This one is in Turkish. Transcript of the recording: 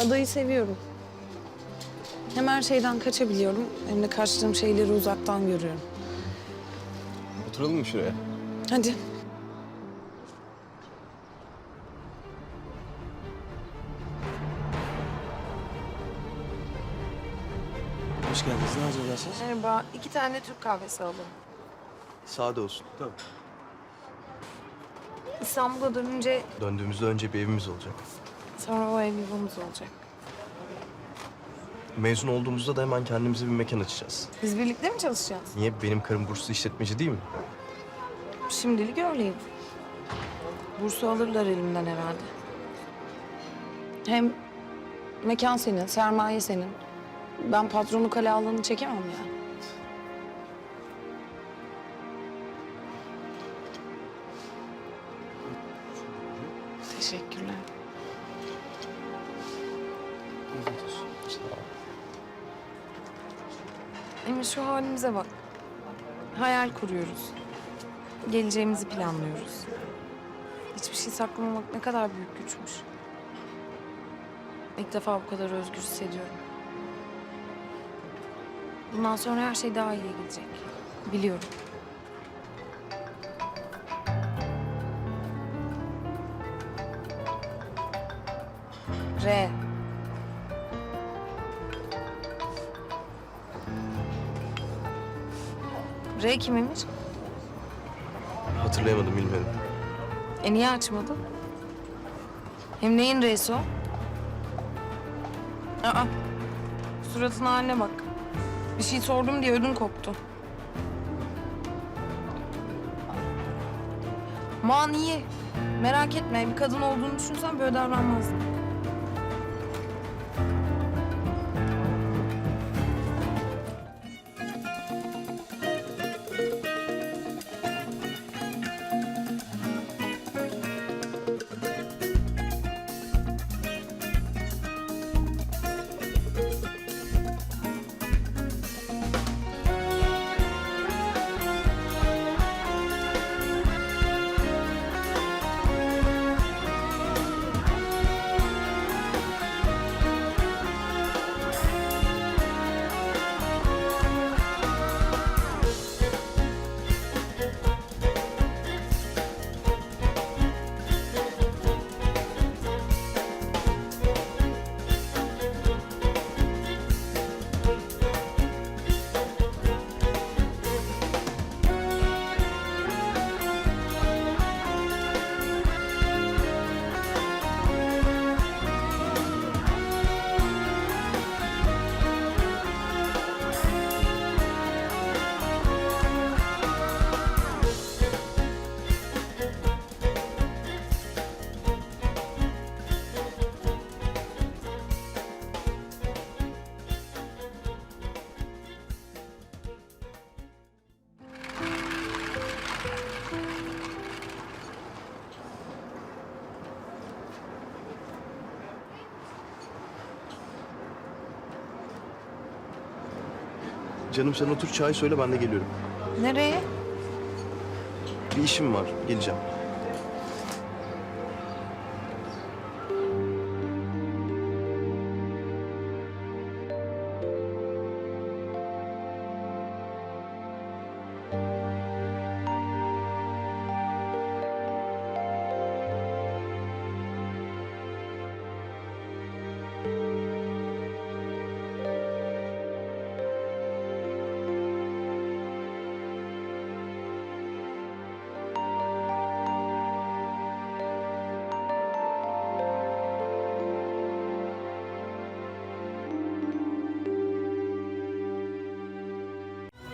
Adayı seviyorum. Hem her şeyden kaçabiliyorum hem de kaçtığım şeyleri uzaktan görüyorum. Oturalım mı şuraya? Hadi. Hoş geldiniz. Ne hazırlarsınız? Merhaba. iki tane Türk kahvesi alalım. Sade olsun. Tamam. İstanbul'a dönünce Döndüğümüzde önce bir evimiz olacak. Sonra o ev yuvamız olacak. Mezun olduğumuzda da hemen kendimize bir mekan açacağız. Biz birlikte mi çalışacağız? Niye? Benim karım burslu işletmeci değil mi? Şimdilik öyleyim. Bursu alırlar elimden herhalde. Hem mekan senin, sermaye senin. Ben patronu kale alanı çekemem ya. Teşekkürler. Sağ ol. Emre şu halimize bak. Hayal kuruyoruz. Geleceğimizi planlıyoruz. Hiçbir şey saklamamak ne kadar büyük güçmüş. İlk defa bu kadar özgür hissediyorum. Bundan sonra her şey daha iyiye gidecek. Biliyorum. R. R kimmiş? Hatırlayamadım, bilmiyorum. E niye açmadın? Hem neyin R'si o? Aa, suratın haline bak. Bir şey sordum diye ödün koptu. Man iyi. Merak etme bir kadın olduğunu düşünsen böyle davranmazdın. Canım sen otur çay söyle ben de geliyorum. Nereye? Bir işim var, geleceğim.